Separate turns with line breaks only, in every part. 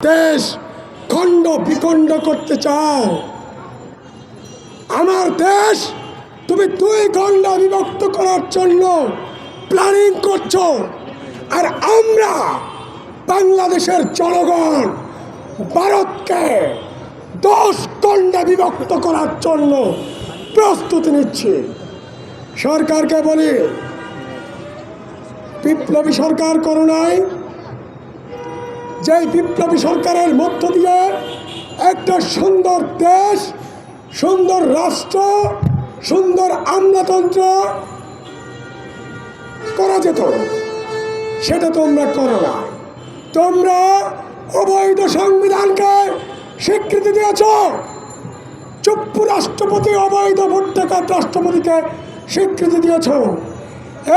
দেশ খণ্ড বিখণ্ড করতে চাও। আমার দেশ তুমি দুই খণ্ড বিভক্ত করার জন্য প্ল্যানিং করছ। আর আমরা বাংলাদেশের জনগণ, ভারতকে দশ খণ্ডে বিভক্ত করার জন্য প্রস্তুতি নিচ্ছি। সরকারকে বলি, বিপ্লবী সরকার করো নাই। যে বিপ্লবী সরকারের মধ্য দিয়ে একটা সুন্দর দেশ, সুন্দর রাষ্ট্র, সুন্দর আমলাতন্ত্র করা যেত। সেটা তোমরা করো না। তোমরা অবৈধ সংবিধানকে স্বীকৃতি দিয়েছ। চুপ্পু রাষ্ট্রপতি অবৈধ ভোট টাকার রাষ্ট্রপতিকে স্বীকৃতি দিয়েছ।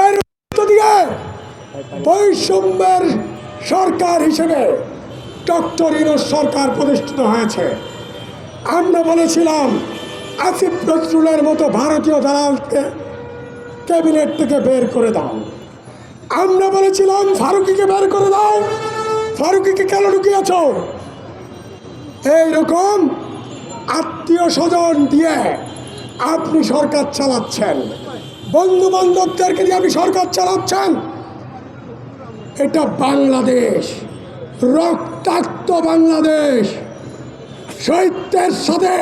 এর দিয়ে বৈষম্যের সরকার হিসেবে ডক্টর ইনোস সরকার প্রতিষ্ঠিত হয়েছে। আমরা বলেছিলাম, আসিফ নজরুলের মতো ভারতীয় দালালকে ক্যাবিনেট থেকে বের করে দাও। আমরা বলেছিলাম, ফারুকিকে বের করে দাও। ফারুকিকে কেন ঢুকিয়েছ? এইরকম আত্মীয় স্বজন দিয়ে আপনি সরকার চালাচ্ছেন। বন্ধু বান্ধবদেরকে দিয়ে আপনি সরকার চালাচ্ছেন। এটা বাংলাদেশ। রক্তাক্ত বাংলাদেশ। সাহিত্যের সাথে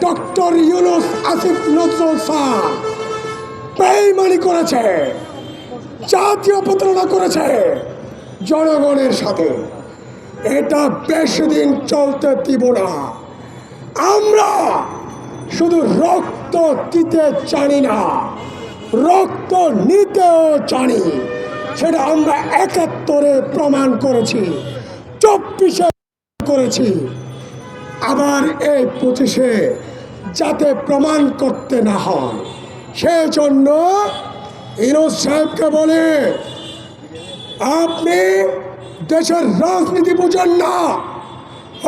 ডক্টর ইউনুস আসিফ নজরুল শাহ বেইমানি করেছে, জাতীয় প্রতারণা করেছে জনগণের সাথে। এটা বেশি দিন চলতে দিব না। আমরা শুধু রক্ত দিতে জানি না, রক্ত নিতেও জানি। সেটা আমরা একাত্তরে প্রমাণ করেছি, চব্বিশে করেছি। আবার এই পঁচিশে যাতে প্রমাণ করতে না হয় সেই জন্য ইনোজ সাহেবকে বলে, আপনি দেশের রাজনীতি বুঝেন না,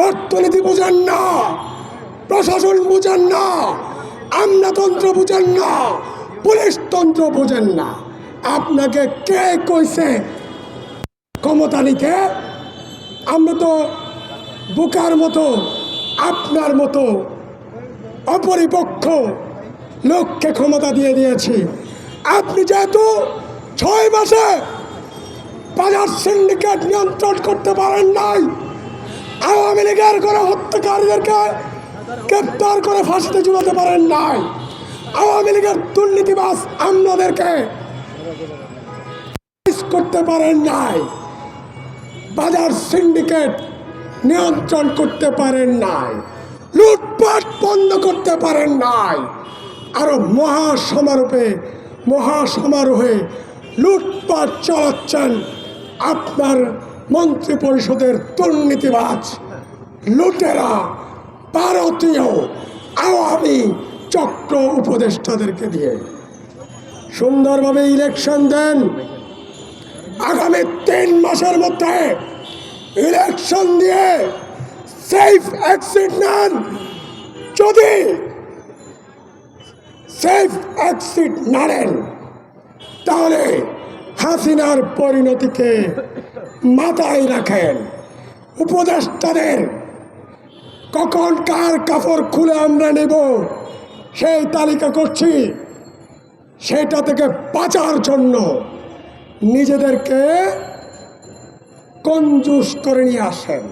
অর্থনীতি বুঝেন না, প্রশাসন বুঝেন না, আমলাতন্ত্র বুঝেন না পুলিশতন্ত্র বুঝেন না। আপনাকে কে কইছে ক্ষমতা নিতে? আমরা তো বুকার মতো, আপনার মতো অপরিপক্ষ লোককে ক্ষমতা দিয়ে দিয়েছি। আপনি যেহেতু ছয় মাসে বাজার সিন্ডিকেট নিয়ন্ত্রণ করতে পারেন নাই, আওয়ামী লীগের করে হত্যাকারীদেরকে গ্রেপ্তার করে ফাঁসিতে ঝুলাতে পারেন নাই, আওয়ামী লীগের দুর্নীতিবাস আমলাদেরকে করতে পারেন নাই। বাজার সিন্ডিকেট নিয়ন্ত্রণ করতে পারেন নাই। লুটপাট বন্ধ করতে পারেন নাই। আরও মহা সমারোহে মহা সমারোহে লুটপাট চালাচ্ছেন আপনার মন্ত্রী পরিষদের দুর্নীতিবাজ লুটেরা, ভারতীয় আওয়ামী চক্র উপদেষ্টাদেরকে দিয়ে। সুন্দরভাবে ইলেকশন দেন। আগামী তিন মাসের মধ্যে ইলেকশন দিয়ে সেফ এক্সিট নেন। যদি সেফ এক্সিট না নেন, তাহলে হাসিনার পরিণতিকে মাথায় রাখেন। উপদেষ্টাদের কখন কার কাপড় খুলে আমরা নেব, সেই তালিকা করছি। সেটা থেকে বাঁচার জন্য নিজেদেরকে কঞ্জুস করে নিয়ে আসেন।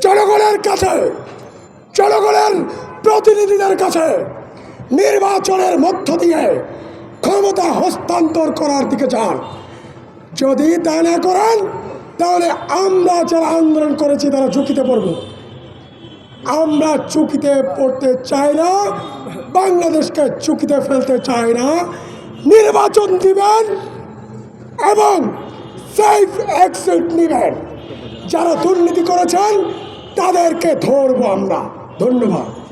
জনগণের কাছে, জনগণের প্রতিনিধিদের কাছে নির্বাচনের মধ্য দিয়ে ক্ষমতা হস্তান্তর করার দিকে যান। যদি তা না করেন, তাহলে আমরা যারা আন্দোলন করেছি, তারা ঝুঁকিতে পড়ব। আমরা চুকিতে পড়তে চাই না, বাংলাদেশকে চুকিতে ফেলতে চাই না। নির্বাচন দিবেন এবং সেফ এক্সিট নেবেন। যারা দুর্নীতি করেছেন, তাদেরকে ধরবো আমরা। ধন্যবাদ।